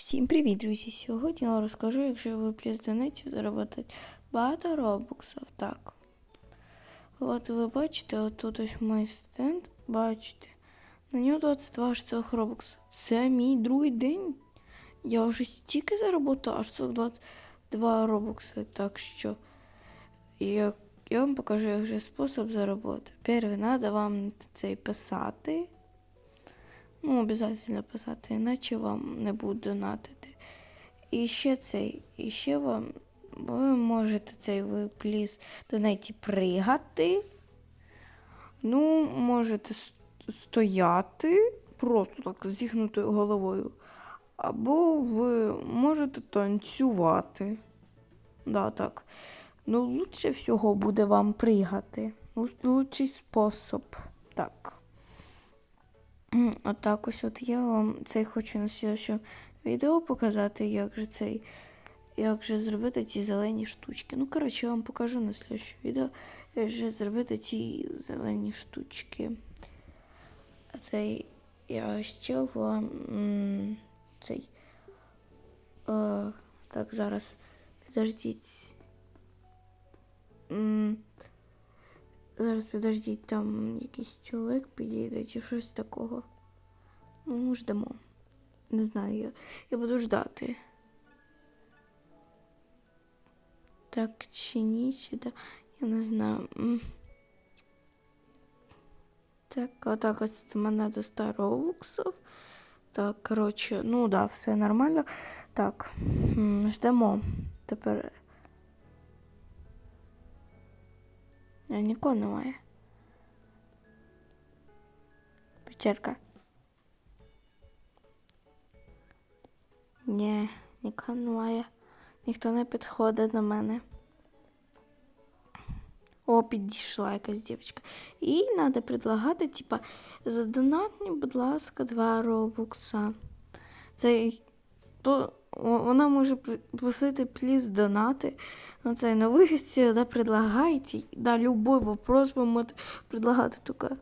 Всім привіт, друзі! Сьогодні я розкажу, якщо ви плюс донеті заробити багато робоксів. Так. От ви бачите, отут ось мій стенд, бачите. На нього 22 аж цих робокса. Це мій другий день. Я вже стільки заработав, аж цих 22 робокси. Так що я, я вам покажу, як же спосіб заробити. Перше, треба вам цей писати. Ну, обов'язково писати, іначе вам не будуть донатити. І ще цей, і ще вам ви можете цей ви пліз донеті пригати. Ну, можете стояти просто так зігнутою головою. Або ви можете танцювати. Да, так. Ну, лучше всього буде вам пригати. Лучший спосіб. Так. Отак ось от я вам цей хочу на слідчому відео показати, як же цей, як же зробити ці зелені штучки. Ну, коротше, я вам покажу на слідчому відео, як же зробити ці зелені штучки. А цей я ще вам цей. Е, так, зараз підождіть. Зараз підождіть, там якийсь чоловік підійде чи щось такого. Ну, ждемо. Не знаю, я, я буду ждати. Так чи ні, чи да. Я не знаю. М. Так, отак ось це мене до 100 робоксів. Так, коротше, ну да, все нормально. Так, м, ждемо. Тепер. А, Нікого немає. Печерка. Ні, нікого немає. Ніхто не підходить до мене. О, підійшла якась дівчинка. І треба предлагати, типа, задонатні, будь ласка, два робокса. Це то вона може просити пліз донати. Ну, це новості, да, предлагайте. Да, любой вопрос ви можете предлагати тільки.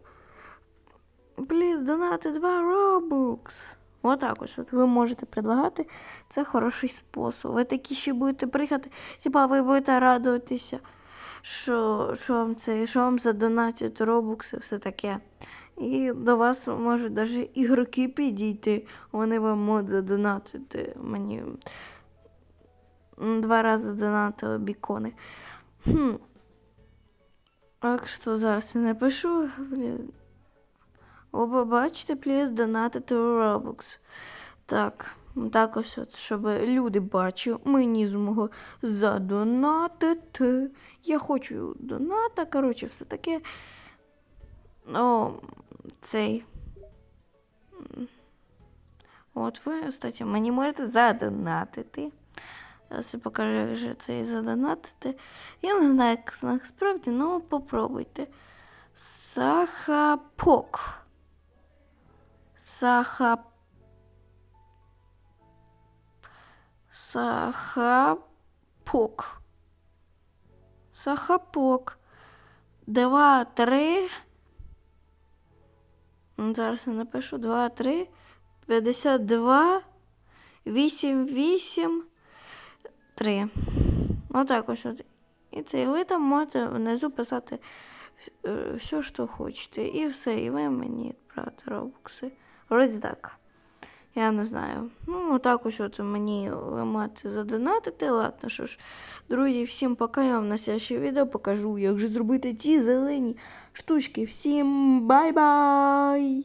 Пліз донати 2 робокс. Отак ось от ви можете предлагати. Це хороший спосіб. Ви такі ще будете приїхати, типа ви будете радуватися, що, що вам це, що вам задонатять робокси, все таке. І до вас можуть навіть ігроки підійти, вони вам можуть задонатити. Мені два рази донатили бікони. Хм. Так що зараз я напишу. Блін. О, побачите, плюс донатити у Robux. Так, так ось, от, щоб люди бачили, мені змогли задонатити. Я хочу доната, коротше, все таке. О, цей. От ви, кстати, мені можете задонатити. Зараз я покажу, як же це і задонатити. Я не знаю, як насправді, ну попробуйте. Сахапок. Сахап... Сахапок. Сахапок. Два, три. Зараз я напишу. Два, три. П'ятдесят два. Вісім, вісім. Три. Отак ось. От. І це ви там можете внизу писати е, все, що хочете. І все, і ви мені відправите робокси. Вроді так. Я не знаю. Ну, так ось от мені маєте задонатити. Ладно, що ж, друзі, всім пока. Я вам на сяще відео покажу, як же зробити ті зелені штучки. Всім бай-бай!